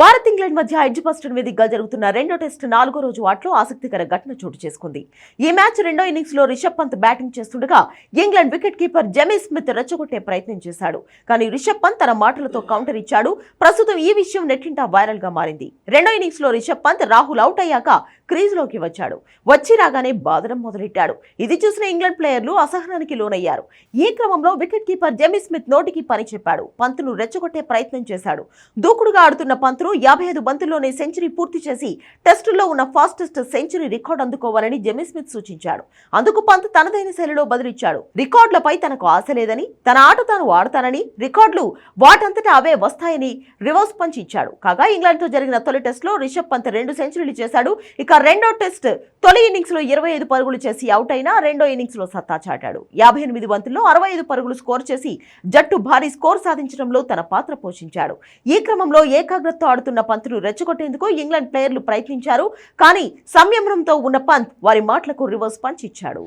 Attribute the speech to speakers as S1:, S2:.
S1: Bharat England మధ్య Edgbaston వేదికగా జరుగుతున్న రెండో టెస్ట్ నాలుగో రోజు ఆటలో ఆసక్తికర ఘటన చోటు చేసుకుంది. ఈ మ్యాచ్ రెండో ఇన్నింగ్స్లో రిషబ్ పంత్ బ్యాటింగ్ చేస్తుండగా England wicket keeper Jamie Smith రెచ్చగొట్టే ప్రయత్నం చేశాడు. కానీ రిషబ్ పంత్ తన మాటలతో కౌంటర్ ఇచ్చాడు. ప్రస్తుతం ఈ విషయం నెట్టింటా వైరల్గా మారింది. రెండో ఇన్నింగ్స్లో రిషబ్ పంత్ రాహుల్ అవుట్ అయ్యాక క్రీజ్లోకి వచ్చాడు. వచ్చి రాగానే బాదడం మొదలెట్టాడు. ఇది చూసిన ఇంగ్లాండ్ ప్లేయర్లు అసహనానికి లోనయ్యారు. ఈ క్రమంలో వికెట్ కీపర్ జెమీ స్మిత్ నోటికి పని చెప్పాడు. పంతును రెచ్చగొట్టే ప్రయత్నం చేశాడు. దూకుడుగా ఆడుతున్న పంతును యాభై ఐదు బంతుల్లోనే సెంచరీ పూర్తి చేసి టెస్టుల్లో ఉన్న ఫాస్టెస్ట్ సెంచరీ రికార్డ్ అందుకోవాలని జెమీ స్మిత్ సూచించాడు. అందుకు పంత్ తనదైన శైలిలో బదులిచ్చాడు. రికార్డులపై తనకు ఆశ లేదని తన ఆట తాను ఆడతానని రికార్డులు వాటంతటా అవే వస్తాయని రివర్స్ పంచ్ ఇచ్చాడు. కాగా ఇంగ్లాండ్తో జరిగిన తొలి టెస్టులో రిషబ్ పంత్ రెండు సెంచరీలు చేశాడు. ఇక రెండో టెస్ట్ తొలి ఇన్నింగ్స్లో ఇరవై ఐదు పరుగులు చేసి అవుట్ అయినా రెండో ఇన్నింగ్స్లో సత్తా చాటాడు. యాభై ఎనిమిది బంతుల్లో అరవై ఐదు పరుగులు స్కోర్ చేసి జట్టు భారీ స్కోర్ సాధించడంలో తన పాత్ర పోషించాడు. ఈ క్రమంలో ఏకాగ్రతతో ఆడుతున్న పంతులు రెచ్చగొట్టేందుకు ఇంగ్లాండ్ ప్లేయర్లు ప్రయత్నించారు. కానీ సంయమనంతో ఉన్న పంత్ వారి మాటలకు రివర్స్ పంచ్ ఇచ్చాడు